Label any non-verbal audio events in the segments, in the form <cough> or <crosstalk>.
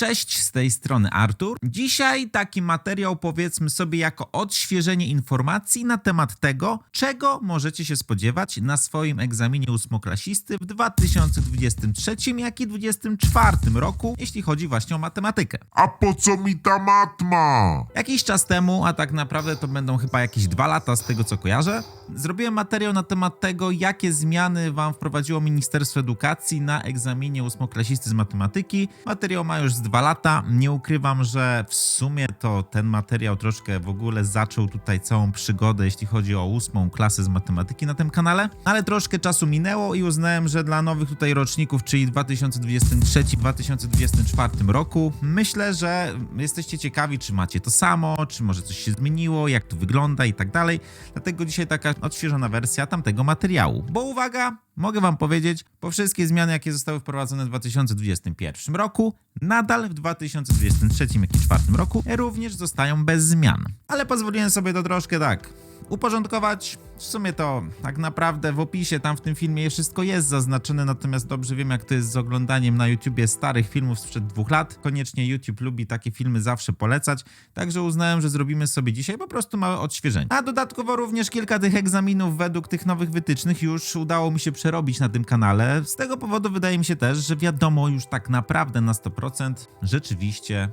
Cześć, z tej strony Artur. Dzisiaj taki materiał powiedzmy sobie jako odświeżenie informacji na temat tego, czego możecie się spodziewać na swoim egzaminie ósmoklasisty w 2023 jak i 2024 roku, jeśli chodzi właśnie o matematykę. A po co mi ta matma? Jakiś czas temu, a tak naprawdę to będą chyba jakieś dwa lata z tego co kojarzę, zrobiłem materiał na temat tego, jakie zmiany wam wprowadziło Ministerstwo Edukacji na egzaminie ósmoklasisty z matematyki. Materiał ma już z dwa lata. Nie ukrywam, że w sumie to ten materiał troszkę w ogóle zaczął tutaj całą przygodę, jeśli chodzi o ósmą klasę z matematyki na tym kanale, ale troszkę czasu minęło i uznałem, że dla nowych tutaj roczników, czyli 2023-2024 roku, myślę, że jesteście ciekawi, czy macie to samo, czy może coś się zmieniło, jak to wygląda i tak dalej. Dlatego dzisiaj taka odświeżona wersja tamtego materiału. Bo uwaga, mogę wam powiedzieć, po wszystkie zmiany, jakie zostały wprowadzone w 2021 roku, nadal w 2023 jak i 2024 roku również zostają bez zmian. Ale pozwoliłem sobie to troszkę tak uporządkować. W sumie to tak naprawdę w opisie tam w tym filmie wszystko jest zaznaczone, natomiast dobrze wiem jak to jest z oglądaniem na YouTubie starych filmów sprzed dwóch lat. Koniecznie YouTube lubi takie filmy zawsze polecać, także uznałem, że zrobimy sobie dzisiaj po prostu małe odświeżenie. A dodatkowo również kilka tych egzaminów według tych nowych wytycznych już udało mi się przerobić na tym kanale. Z tego powodu wydaje mi się też, że wiadomo już tak naprawdę na 100% rzeczywiście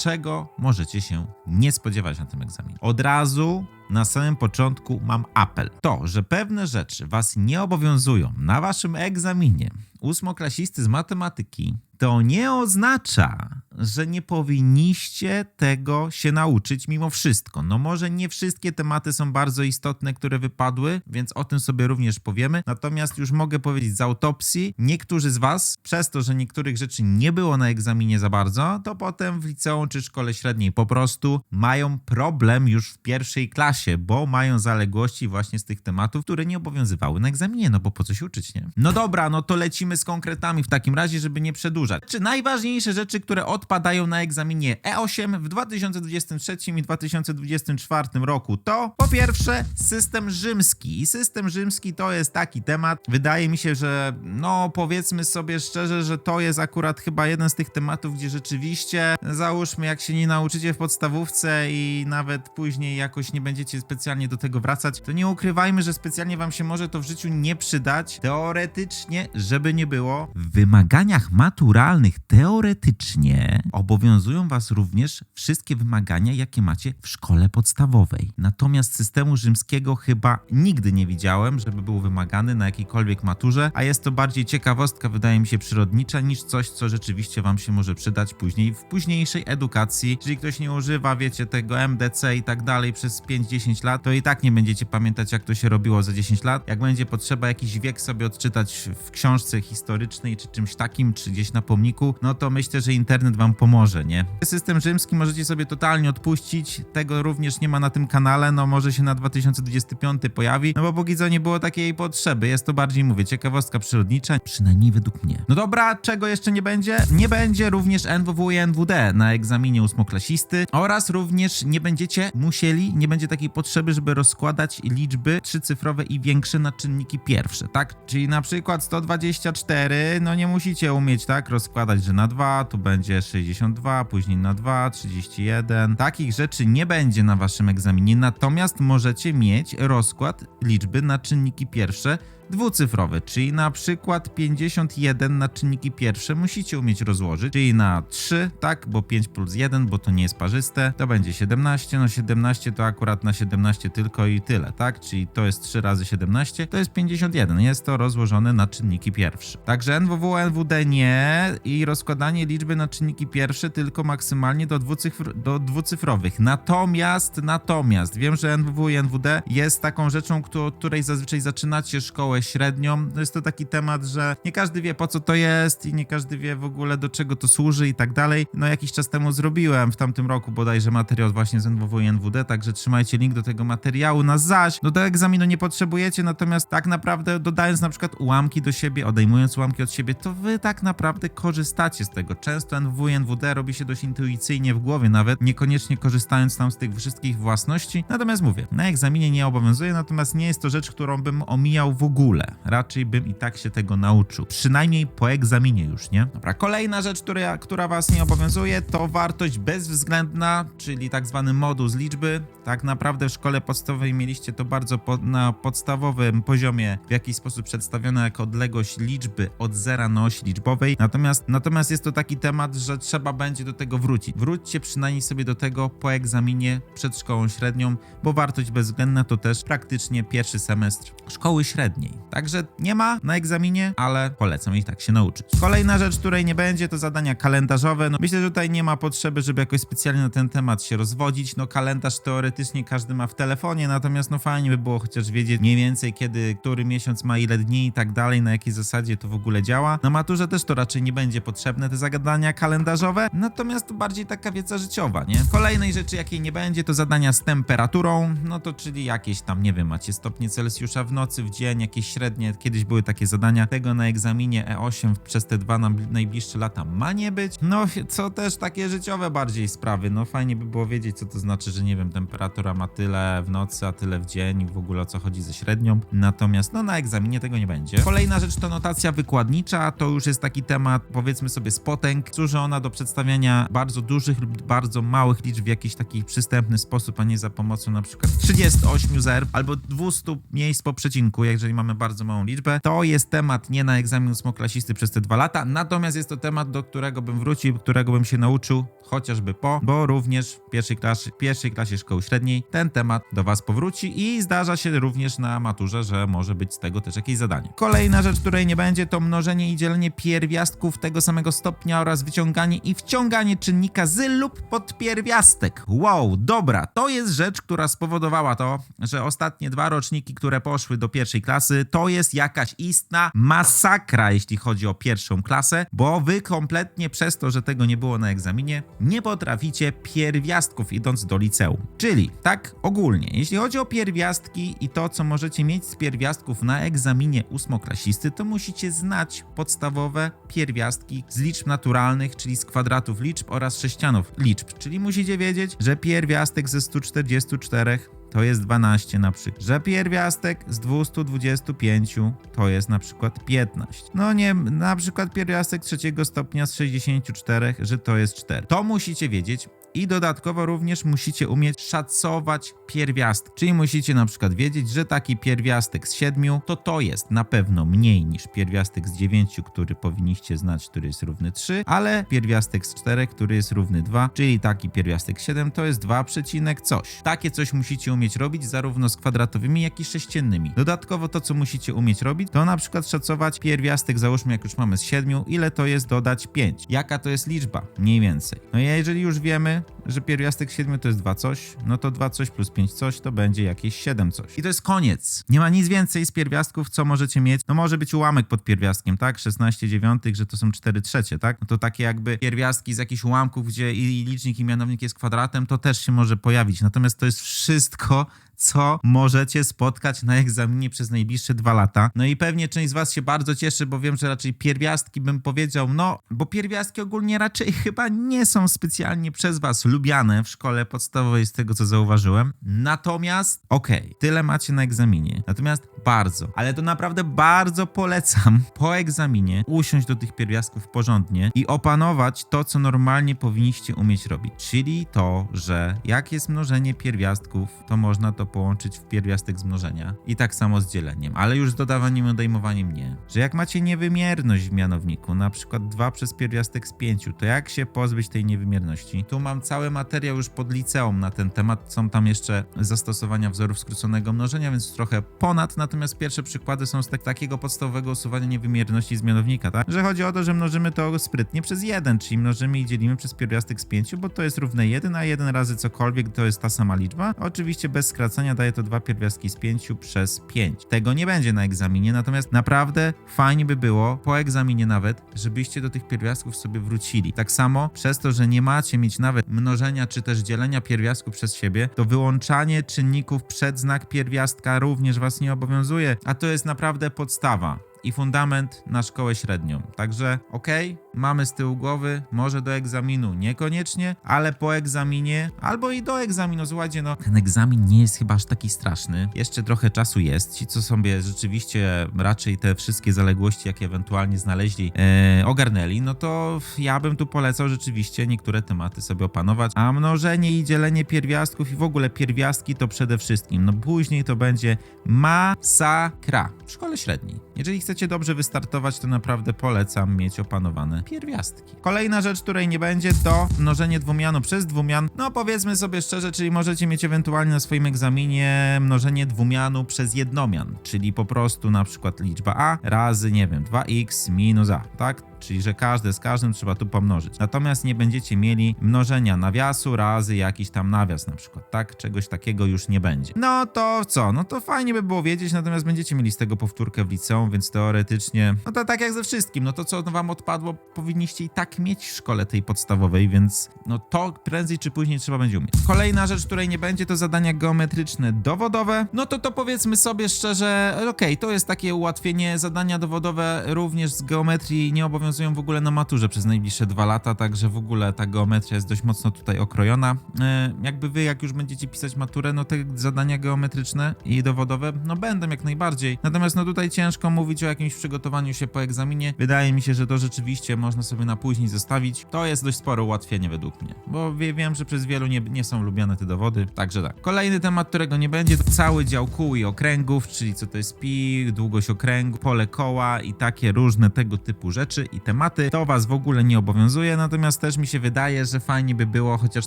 czego możecie się nie spodziewać na tym egzaminie. Od razu na samym początku mam apel. To, że pewne rzeczy Was nie obowiązują na Waszym egzaminie ósmoklasisty z matematyki, to nie oznacza, że nie powinniście tego się nauczyć mimo wszystko. No może nie wszystkie tematy są bardzo istotne, które wypadły, więc o tym sobie również powiemy. Natomiast już mogę powiedzieć z autopsji, niektórzy z Was, przez to, że niektórych rzeczy nie było na egzaminie za bardzo, to potem w liceum czy szkole średniej po prostu mają problem już w pierwszej klasie, bo mają zaległości właśnie z tych tematów, które nie obowiązywały na egzaminie, no bo po co się uczyć, nie? No dobra, no to lecimy z konkretami w takim razie, żeby nie przedłużać. Czy najważniejsze rzeczy, które odpadają na egzaminie E8 w 2023 i 2024 roku to po pierwsze system rzymski. I system rzymski to jest taki temat, wydaje mi się, że no powiedzmy sobie szczerze, że to jest akurat chyba jeden z tych tematów, gdzie rzeczywiście załóżmy jak się nie nauczycie w podstawówce i nawet później jakoś nie będziecie specjalnie do tego wracać, to nie ukrywajmy, że specjalnie wam się może to w życiu nie przydać. Teoretycznie, żeby nie było, w wymaganiach maturalnych teoretycznie obowiązują was również wszystkie wymagania, jakie macie w szkole podstawowej. Natomiast systemu rzymskiego chyba nigdy nie widziałem, żeby był wymagany na jakiejkolwiek maturze, a jest to bardziej ciekawostka, wydaje mi się, przyrodnicza, niż coś, co rzeczywiście wam się może przydać później w późniejszej edukacji. Jeżeli ktoś nie używa, wiecie, tego MDC i tak dalej przez 5-10 lat, to i tak nie będziecie pamiętać, jak to się robiło za 10 lat. Jak będzie potrzeba jakiś wiek sobie odczytać w książce historycznej, czy czymś takim, czy gdzieś na pomniku, no to myślę, że internet wam pomoże, nie? System rzymski możecie sobie totalnie odpuścić, tego również nie ma na tym kanale, no może się na 2025 pojawi, no bo póki co nie było takiej potrzeby, jest to bardziej, mówię, ciekawostka przyrodnicza, przynajmniej według mnie. No dobra, czego jeszcze nie będzie? Nie będzie również NWW i NWD na egzaminie ósmoklasisty oraz również nie będziecie musieli, nie będzie takiej potrzeby, żeby rozkładać liczby trzycyfrowe i większe na czynniki pierwsze, tak? Czyli na przykład 124, no nie musicie umieć, tak, rozkładać, że na 2 tu będzie 62, później na 2, 31. Takich rzeczy nie będzie na waszym egzaminie, natomiast możecie mieć rozkład liczby na czynniki pierwsze dwucyfrowe, czyli na przykład 51 na czynniki pierwsze musicie umieć rozłożyć, czyli na 3, tak, bo 5 plus 1, bo to nie jest parzyste, to będzie 17, no 17 to akurat na 17 tylko i tyle, tak, czyli to jest 3 razy 17, to jest 51, jest to rozłożone na czynniki pierwsze. Także NWW, NWD nie i rozkładanie liczby na czynniki pierwsze tylko maksymalnie do, dwucyfr do dwucyfrowych. Natomiast, natomiast, wiem, że NWW i NWD jest taką rzeczą, której zazwyczaj zaczynacie szkołę średnią. No jest to taki temat, że nie każdy wie po co to jest i nie każdy wie w ogóle do czego to służy i tak dalej. No jakiś czas temu zrobiłem w tamtym roku bodajże materiał właśnie z NWW i NWD, także trzymajcie link do tego materiału na zaś. Do tego egzaminu nie potrzebujecie, natomiast tak naprawdę dodając na przykład ułamki do siebie, odejmując ułamki od siebie, to wy tak naprawdę korzystacie z tego. Często NWW i NWD robi się dość intuicyjnie w głowie nawet, niekoniecznie korzystając tam z tych wszystkich własności. Natomiast mówię, na egzaminie nie obowiązuje, natomiast nie jest to rzecz, którą bym omijał w ogóle. Ogóle. Raczej bym i tak się tego nauczył. Przynajmniej po egzaminie już, nie? Dobra, kolejna rzecz, która, która was nie obowiązuje, to wartość bezwzględna, czyli tak zwany moduł z liczby. Tak naprawdę w szkole podstawowej mieliście to bardzo po, na podstawowym poziomie w jakiś sposób przedstawione jako odległość liczby od zera na osi liczbowej. Natomiast, natomiast jest to taki temat, że trzeba będzie do tego wrócić. Wróćcie przynajmniej sobie do tego po egzaminie przed szkołą średnią, bo wartość bezwzględna to też praktycznie pierwszy semestr szkoły średniej. Także nie ma na egzaminie, ale polecam i tak się nauczyć. Kolejna rzecz, której nie będzie, to zadania kalendarzowe. No, myślę, że tutaj nie ma potrzeby, żeby jakoś specjalnie na ten temat się rozwodzić. No kalendarz teoretycznie każdy ma w telefonie, natomiast no fajnie by było chociaż wiedzieć mniej więcej kiedy, który miesiąc ma ile dni i tak dalej, na jakiej zasadzie to w ogóle działa. Na maturze też to raczej nie będzie potrzebne, te zagadania kalendarzowe, natomiast to bardziej taka wiedza życiowa, nie? Kolejnej rzeczy, jakiej nie będzie, to zadania z temperaturą, no to czyli jakieś tam, nie wiem, macie stopnie Celsjusza w nocy, w dzień, jakieś średnie, kiedyś były takie zadania, tego na egzaminie E8 przez te dwa najbliższe lata ma nie być, no co też takie życiowe bardziej sprawy, no fajnie by było wiedzieć, co to znaczy, że nie wiem, temperatura ma tyle w nocy, a tyle w dzień, w ogóle o co chodzi ze średnią, natomiast no na egzaminie tego nie będzie. Kolejna rzecz to notacja wykładnicza, to już jest taki temat, powiedzmy sobie, spotęg, służy ona do przedstawiania bardzo dużych lub bardzo małych liczb w jakiś taki przystępny sposób, a nie za pomocą na przykład 38 zer albo 200 miejsc po przecinku, jeżeli mamy bardzo małą liczbę. To jest temat nie na egzamin ósmoklasisty przez te dwa lata, natomiast jest to temat, do którego bym wrócił, którego bym się nauczył chociażby po, bo również w pierwszej klasie, pierwszej klasie szkoły średniej ten temat do Was powróci i zdarza się również na maturze, że może być z tego też jakieś zadanie. Kolejna rzecz, której nie będzie, to mnożenie i dzielenie pierwiastków tego samego stopnia oraz wyciąganie i wciąganie czynnika z lub podpierwiastek. Wow, dobra, to jest rzecz, która spowodowała to, że ostatnie dwa roczniki, które poszły do pierwszej klasy, to jest jakaś istna masakra, jeśli chodzi o pierwszą klasę, bo wy kompletnie przez to, że tego nie było na egzaminie, nie potraficie pierwiastków idąc do liceum. Czyli tak ogólnie, jeśli chodzi o pierwiastki i to, co możecie mieć z pierwiastków na egzaminie ósmoklasisty, to musicie znać podstawowe pierwiastki z liczb naturalnych, czyli z kwadratów liczb oraz sześcianów liczb. Czyli musicie wiedzieć, że pierwiastek ze 144 to jest 12 na przykład. Że pierwiastek z 225 to jest na przykład 15. No nie, na przykład pierwiastek trzeciego stopnia z 64, że to jest 4. To musicie wiedzieć. I dodatkowo również musicie umieć szacować pierwiastki. Czyli musicie na przykład wiedzieć, że taki pierwiastek z 7 to to jest na pewno mniej niż pierwiastek z 9, który powinniście znać, który jest równy 3, ale pierwiastek z 4, który jest równy 2, czyli taki pierwiastek 7 to jest 2, przecinek coś. Takie coś musicie umieć robić zarówno z kwadratowymi, jak i sześciennymi. Dodatkowo to, co musicie umieć robić, to na przykład szacować pierwiastek, załóżmy jak już mamy z 7, ile to jest dodać 5. Jaka to jest liczba? Mniej więcej. No i jeżeli już wiemy, że pierwiastek 7 to jest 2 coś, no to 2 coś plus 5 coś to będzie jakieś 7 coś. I to jest koniec. Nie ma nic więcej z pierwiastków, co możecie mieć. No może być ułamek pod pierwiastkiem, tak? 16 dziewiątych, że to są 4 trzecie, tak? No to takie jakby pierwiastki z jakichś ułamków, gdzie i licznik i mianownik jest kwadratem, to też się może pojawić. Natomiast to jest wszystko, co możecie spotkać na egzaminie przez najbliższe dwa lata. No i pewnie część z Was się bardzo cieszy, bo wiem, że raczej pierwiastki bym powiedział, no, bo pierwiastki ogólnie raczej chyba nie są specjalnie przez Was lubiane w szkole podstawowej, z tego co zauważyłem. Natomiast, okej, tyle macie na egzaminie. Natomiast bardzo, ale to naprawdę bardzo polecam <laughs> po egzaminie usiąść do tych pierwiastków porządnie i opanować to, co normalnie powinniście umieć robić. Czyli to, że jak jest mnożenie pierwiastków, to można to połączyć w pierwiastek z mnożenia. I tak samo z dzieleniem, ale już z dodawaniem i odejmowaniem nie. Że jak macie niewymierność w mianowniku, na przykład 2 przez pierwiastek z 5, to jak się pozbyć tej niewymierności? Tu mam cały materiał już pod liceum na ten temat. Są tam jeszcze zastosowania wzorów skróconego mnożenia, więc trochę ponad, natomiast pierwsze przykłady są z tak, takiego podstawowego usuwania niewymierności z mianownika, tak? Że chodzi o to, że mnożymy to sprytnie przez 1, czyli mnożymy i dzielimy przez pierwiastek z 5, bo to jest równe 1, a 1 razy cokolwiek to jest ta sama liczba. Oczywiście bez skracania daje to dwa pierwiastki z 5 przez 5. Tego nie będzie na egzaminie, natomiast naprawdę fajnie by było, po egzaminie nawet, żebyście do tych pierwiastków sobie wrócili. Tak samo przez to, że nie macie mieć nawet mnożenia czy też dzielenia pierwiastków przez siebie, to wyłączanie czynników przed znak pierwiastka również was nie obowiązuje, a to jest naprawdę podstawa i fundament na szkołę średnią. Także okej, mamy z tyłu głowy, może do egzaminu niekoniecznie, ale po egzaminie albo i do egzaminu. Słuchajcie, no ten egzamin nie jest chyba aż taki straszny. Jeszcze trochę czasu jest. Ci, co sobie rzeczywiście raczej te wszystkie zaległości, jakie ewentualnie znaleźli, e, ogarnęli, no to ja bym tu polecał rzeczywiście niektóre tematy sobie opanować. A mnożenie i dzielenie pierwiastków i w ogóle pierwiastki to przede wszystkim. No później to będzie masakra w szkole średniej. Jeżeli chcecie dobrze wystartować, to naprawdę polecam mieć opanowane pierwiastki. Kolejna rzecz, której nie będzie, to mnożenie dwumianu przez dwumian. No powiedzmy sobie szczerze, czyli możecie mieć ewentualnie na swoim egzaminie mnożenie dwumianu przez jednomian, czyli po prostu na przykład liczba a razy, nie wiem, 2x minus a, tak? Czyli, że każde z każdym trzeba tu pomnożyć. Natomiast nie będziecie mieli mnożenia nawiasu razy jakiś tam nawias na przykład, tak? Czegoś takiego już nie będzie. No to co? No to fajnie by było wiedzieć, natomiast będziecie mieli z tego powtórkę w liceum, więc teoretycznie, no to tak jak ze wszystkim, no to co wam odpadło, powinniście i tak mieć w szkole tej podstawowej, więc no to prędzej czy później trzeba będzie umieć. Kolejna rzecz, której nie będzie, to zadania geometryczne dowodowe. No to to powiedzmy sobie szczerze, okej, to jest takie ułatwienie. Zadania dowodowe również z geometrii nie obowiązują w ogóle na maturze przez najbliższe dwa lata, także w ogóle ta geometria jest dość mocno tutaj okrojona. E, jakby wy, jak już będziecie pisać maturę, no te zadania geometryczne i dowodowe, no będą jak najbardziej. Natomiast no tutaj ciężko mówić o jakimś przygotowaniu się po egzaminie. Wydaje mi się, że to rzeczywiście można sobie na później zostawić. To jest dość spore ułatwienie według mnie, bo wie, wiem, że przez wielu nie, nie są lubiane te dowody, także tak. Kolejny temat, którego nie będzie, to cały dział kół i okręgów, czyli co to jest pi, długość okręgu, pole koła i takie różne tego typu rzeczy i tematy. To was w ogóle nie obowiązuje, natomiast też mi się wydaje, że fajnie by było chociaż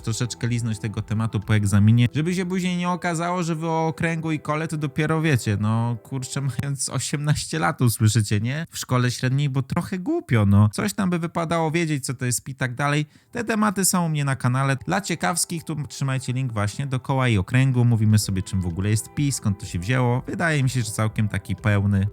troszeczkę liznąć tego tematu po egzaminie, żeby się później nie okazało, że wy o okręgu i kole to dopiero wiecie, no kurczę, mając 18 lat usłyszycie, nie? W szkole średniej, bo trochę głupio, no. Coś tam by wypadało wiedzieć, co to jest i tak dalej. Te tematy są u mnie na kanale. Dla ciekawskich, tu trzymajcie link właśnie do koła i okręgu. Mówimy sobie, czym w ogóle jest pi, skąd to się wzięło. Wydaje mi się, że całkiem taki pełny,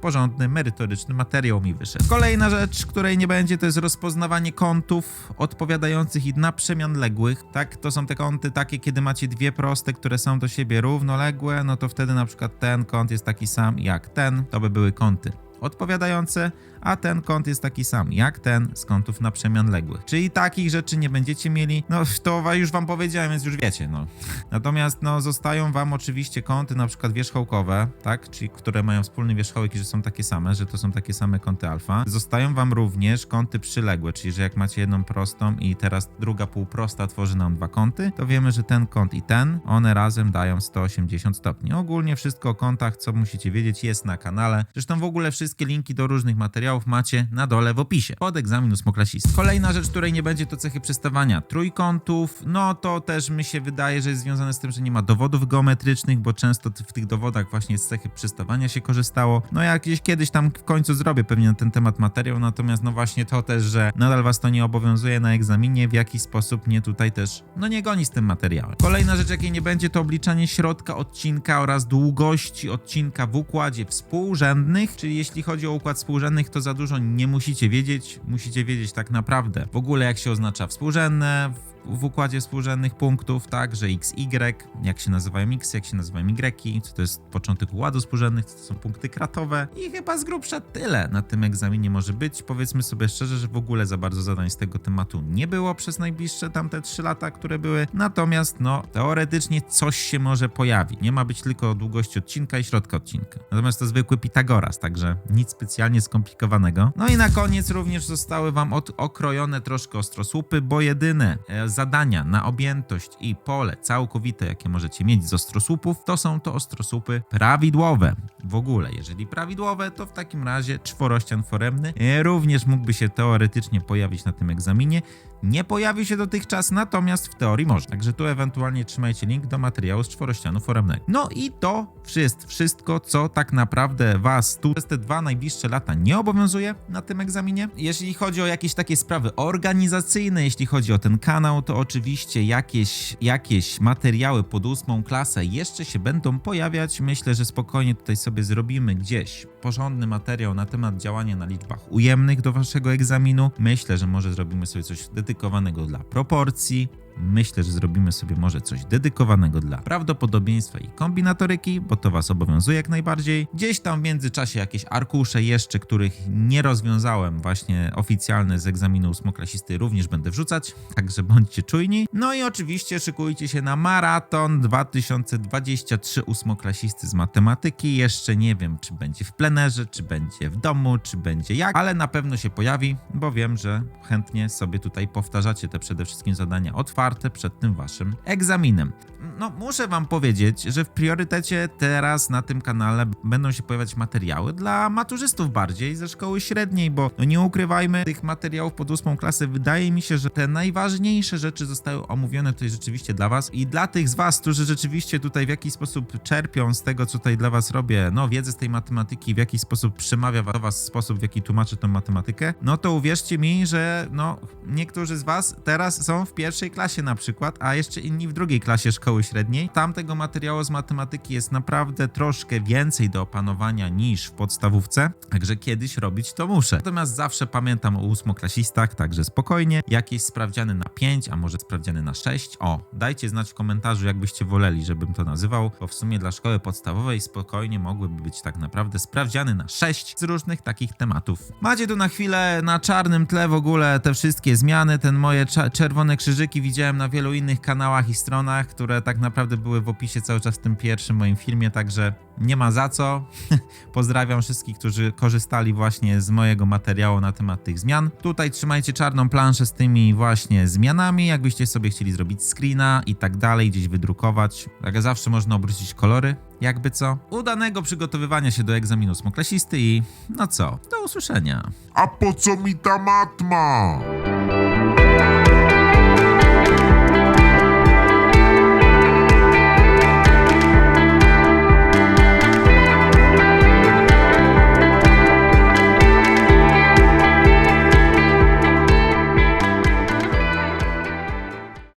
porządny, merytoryczny materiał mi wyszedł. Kolejna rzecz, której nie będzie, to jest rozpoznawanie kątów odpowiadających i na przemian ległych. Tak, to są te kąty takie, kiedy macie dwie proste, które są do siebie równoległe, no to wtedy na przykład ten kąt jest taki sam jak ten. To by były kąty odpowiadające, a ten kąt jest taki sam jak ten z kątów na przemian ległych. Czyli takich rzeczy nie będziecie mieli, no to już wam powiedziałem, więc już wiecie, no. <laughs> Natomiast no zostają wam oczywiście kąty na przykład wierzchołkowe, tak, czyli które mają wspólny wierzchołek i że są takie same, że to są takie same kąty alfa. Zostają wam również kąty przyległe, czyli że jak macie jedną prostą i teraz druga półprosta tworzy nam dwa kąty, to wiemy, że ten kąt i ten, one razem dają 180 stopni. Ogólnie wszystko o kątach, co musicie wiedzieć, jest na kanale. Zresztą w ogóle wszystkie linki do różnych materiałów macie na dole w opisie. Pod egzamin ósmoklasisty. Kolejna rzecz, której nie będzie, to cechy przestawania trójkątów. No to też mi się wydaje, że jest związane z tym, że nie ma dowodów geometrycznych, bo często w tych dowodach właśnie z cechy przestawania się korzystało. No ja gdzieś kiedyś tam w końcu zrobię pewnie na ten temat materiał, natomiast no właśnie to też, że nadal was to nie obowiązuje na egzaminie, w jaki sposób mnie tutaj też, no nie goni z tym materiałem. Kolejna rzecz, jakiej nie będzie, to obliczanie środka odcinka oraz długości odcinka w układzie współrzędnych, czyli jeśli chodzi o układ współrzędnych, to za dużo nie musicie wiedzieć, musicie wiedzieć tak naprawdę w ogóle jak się oznacza współrzędne, w układzie współrzędnych punktów, tak, że x, y, jak się nazywają x, jak się nazywają y, co to jest początek układu współrzędnych, co to są punkty kratowe i chyba z grubsza tyle na tym egzaminie może być. Powiedzmy sobie szczerze, że w ogóle za bardzo zadań z tego tematu nie było przez najbliższe tamte 3 lata, które były, natomiast no teoretycznie coś się może pojawi. Nie ma być tylko długości odcinka i środka odcinka. Natomiast to zwykły Pitagoras, także nic specjalnie skomplikowanego. No i na koniec również zostały wam okrojone troszkę ostrosłupy, bo jedyne e, zadania na objętość i pole całkowite, jakie możecie mieć z ostrosłupów, to są to ostrosłupy prawidłowe. W ogóle, jeżeli prawidłowe, to w takim razie czworościan foremny e, również mógłby się teoretycznie pojawić na tym egzaminie. Nie pojawił się dotychczas, natomiast w teorii może. Także tu ewentualnie trzymajcie link do materiału z czworościanu foremnego. No i to jest wszystko, co tak naprawdę was tu przez te dwa najbliższe lata nie obowiązuje na tym egzaminie. Jeżeli chodzi o jakieś takie sprawy organizacyjne, jeśli chodzi o ten kanał, to oczywiście jakieś, jakieś materiały pod ósmą klasę jeszcze się będą pojawiać. Myślę, że spokojnie tutaj sobie zrobimy gdzieś porządny materiał na temat działania na liczbach ujemnych do waszego egzaminu. Myślę, że może zrobimy sobie coś dedykowanego dla proporcji, myślę, że zrobimy sobie może coś dedykowanego dla prawdopodobieństwa i kombinatoryki, bo to was obowiązuje jak najbardziej. Gdzieś tam w międzyczasie jakieś arkusze jeszcze, których nie rozwiązałem właśnie oficjalne z egzaminu ósmoklasisty również będę wrzucać, także bądźcie czujni. No i oczywiście szykujcie się na maraton 2023 ósmoklasisty z matematyki. Jeszcze nie wiem, czy będzie w plenerze, czy będzie w domu, czy będzie jak, ale na pewno się pojawi, bo wiem, że chętnie sobie tutaj powtarzacie te przede wszystkim zadania otwarte przed tym waszym egzaminem. No, muszę wam powiedzieć, że w priorytecie teraz na tym kanale będą się pojawiać materiały dla maturzystów bardziej ze szkoły średniej, bo no nie ukrywajmy tych materiałów pod ósmą klasę. Wydaje mi się, że te najważniejsze rzeczy zostały omówione tutaj rzeczywiście dla was i dla tych z was, którzy rzeczywiście tutaj w jakiś sposób czerpią z tego, co tutaj dla was robię, no wiedzę z tej matematyki, w jaki sposób przemawia do was sposób, w jaki tłumaczę tę matematykę, no to uwierzcie mi, że no niektórzy z was teraz są w pierwszej klasie na przykład, a jeszcze inni w drugiej klasie szkoły średniej. Tamtego materiału z matematyki jest naprawdę troszkę więcej do opanowania niż w podstawówce, także kiedyś robić to muszę. Natomiast zawsze pamiętam o ósmoklasistach, także spokojnie. Jakieś sprawdziany na 5, a może sprawdziany na 6. O, dajcie znać w komentarzu, jakbyście woleli, żebym to nazywał, bo w sumie dla szkoły podstawowej spokojnie mogłyby być tak naprawdę sprawdziany na 6 z różnych takich tematów. Macie tu na chwilę na czarnym tle w ogóle te wszystkie zmiany, ten moje czerwone krzyżyki widziałem na wielu innych kanałach i stronach, które tak naprawdę były w opisie cały czas w tym pierwszym moim filmie, także nie ma za co. <laughs> Pozdrawiam wszystkich, którzy korzystali właśnie z mojego materiału na temat tych zmian. Tutaj trzymajcie czarną planszę z tymi właśnie zmianami, jakbyście sobie chcieli zrobić screena i tak dalej, gdzieś wydrukować. Jak zawsze można obrócić kolory, jakby co. Udanego przygotowywania się do egzaminu smoklasisty i no co, do usłyszenia. A po co mi ta matma?